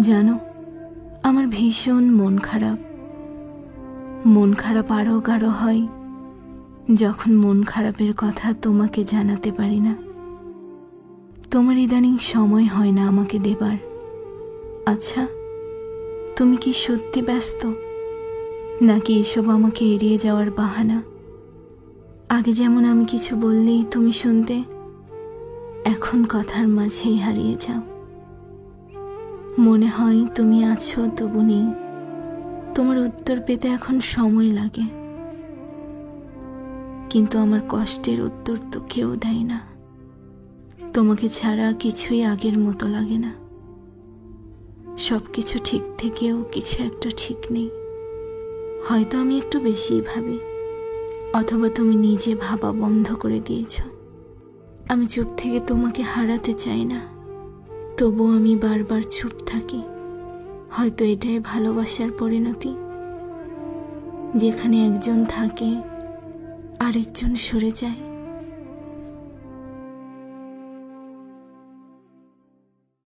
জানো, আমার ভীষণ মন খারাপ। মন খারাপ আরও গাঢ় হয় যখন মন খারাপের কথা তোমাকে জানাতে পারি না। তোমার ইদানিং সময় হয় না আমাকে দেবার। আচ্ছা তুমি কি সত্যি ব্যস্ত? নাকি এসব আমাকে এড়িয়ে যাওয়ার বাহানা? আগে যেমন আমি কিছু বললেই তুমি শুনতে, এখন কথার মাঝেই হারিয়ে যাও। মনে হয় তুমি আছো, তবু নেই। তোমার উত্তর পেতে এখন সময় লাগে। কিন্তু আমার কষ্টের উত্তর তো কেউ দেয় না। তোমাকে ছাড়া কিছুই আগের মতো লাগে না। সব কিছু ঠিক থেকেও কিছু একটা ঠিক নেই। হয়তো আমি একটু বেশিই ভাবি, অথবা তুমি নিজে ভাবা বন্ধ করে দিয়েছ। আমি চুপ থেকে তোমাকে হারাতে চাই না। তবু আমি বারবার চুপ থাকি। হয়তো এটাই ভালোবাসার পরিণতি। যেখানে একজন থাকে, আরেকজন সরে যায়।